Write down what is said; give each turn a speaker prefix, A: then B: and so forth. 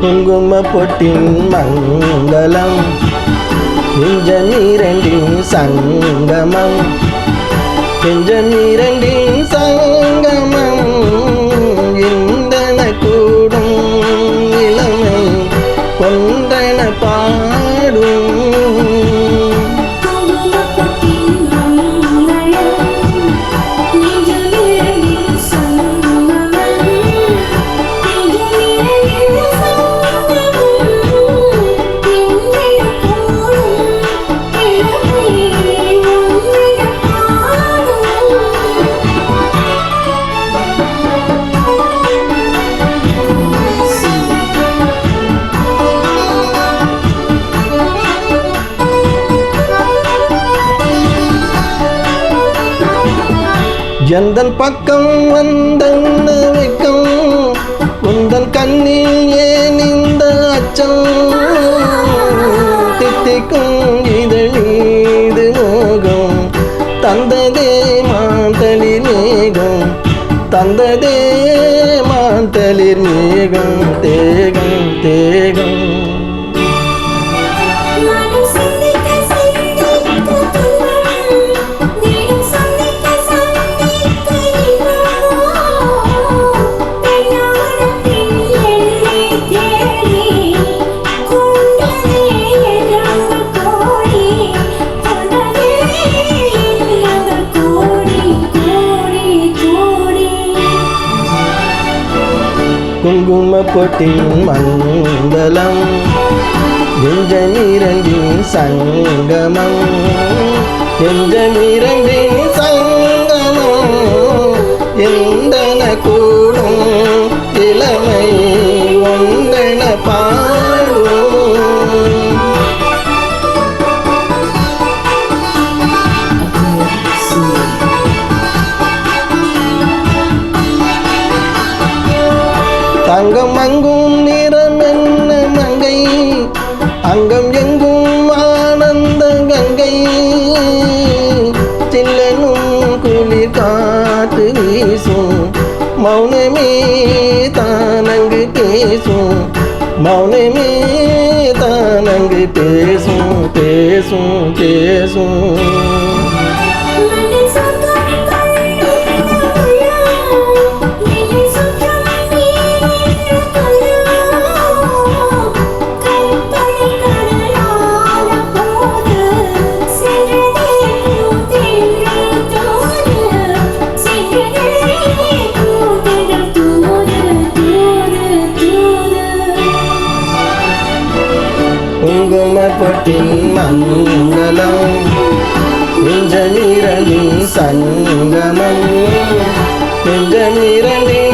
A: குங்கும பொட்டின் மங்களம் நெஞ்சம் இரண்டின் சங்கமம்.
B: நெஞ்சம் இரண்டின்
A: எந்தன் பக்கம் வந்தன்ன வெக்கம் உந்தன் கண்ணில் ஏன் இந்த அச்சம். தித்திக்கும் இதழீது மோகம் தந்ததே மாந்தளிர் மேகம் தந்ததே மாந்தளிர் மேகம் தேகம்
B: தே
A: குங்கும பொட்டின் மங்களம் நெஞ்சமிரண்டின் சங்கமம். நெஞ்சமிரண்டின் தங்கம் அங்கும் நிறம் என்ன மங்கை? அங்கம் எங்கும் ஆனந்த கங்கை. சில்லனும் குளிர் காற்று வீசும். மௌனமே தானங்கு பேசும். மௌனமே தானங்கு பேசும் பேசும் பேசும். குங்குமப்பொட்டின் மங்களம். நெஞ்ச நெஞ்சமிரண்டின் சங்கமம். நெஞ்ச நெஞ்சமிரண்டின்